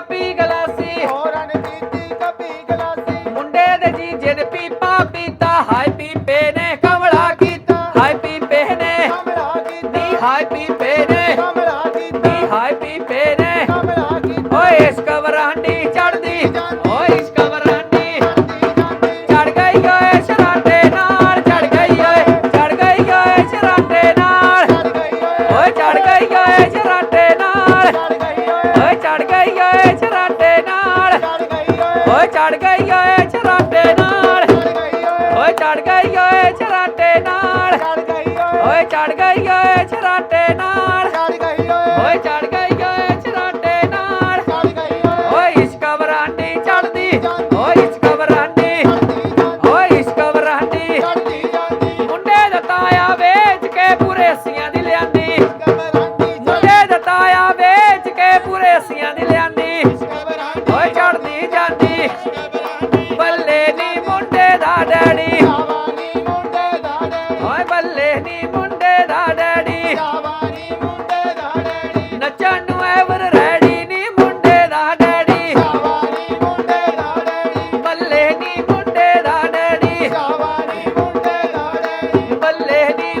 ਕੱਪੀ ਗਲਾਸੀ। ਹੋ ਰਣਜੀਤੀ ਕੱਪੀ ਗਲਾਸੀ। ਮੁੰਡੇ ਦੇ ਜੀਜੇ ਨੇ ਪੀਪਾ ਪੀਤਾ ਹਾਏ ਪੀਪੇ ਨੇ ਕਮਲਾ ਕੀਤਾ। ਹਾਏ ਪੀਪੇ ਨੇ ਕਮਲਾ ਕੀਤੀ। ਹਾਏ ਪੀਪੇ ਨੇ ਕਮਲਾ ਕੀਤੀ। ਹਾਏ ਪੀਪੇ ਨੇ। ਕਮਲਾ ਕੀਤੀ। ਓਏ ਇਸ ਕਵਰਾਂ ਦੀ ਚੜਦੀ ਓਏ ਚੜ ਗਈ ਓਏ ਚਰਾਟੇ ਨਾਲ। ਓਏ। ਚੜ ਗਈ ਓਏ ਚਰਾਟੇ ਨਾਲ। ਓਏ। ਚੜ ਗਈ ਓਏ ਚਰਾਟੇ ਨਾਲ। ਓਏ ਚੜ ਬੱਲੇ ਨੀ ਮੁੰਡੇ ਦਾ ਡੈਡੀ। ਓਏ ਬੱਲੇ ਨੀ ਮੁੰਡੇ ਦਾ ਡੈਡੀ। ਨੱਚਣ ਨੂੰ ਐਵਰ ਰੈਡੀ ਨੀ ਮੁੰਡੇ ਦਾ ਡੈਡੀ। ਬੱਲੇ ਨੀ ਮੁੰਡੇ ਦਾ ਡੈਡੀ। ਬੱਲੇ ਨੀ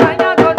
ধাইয়া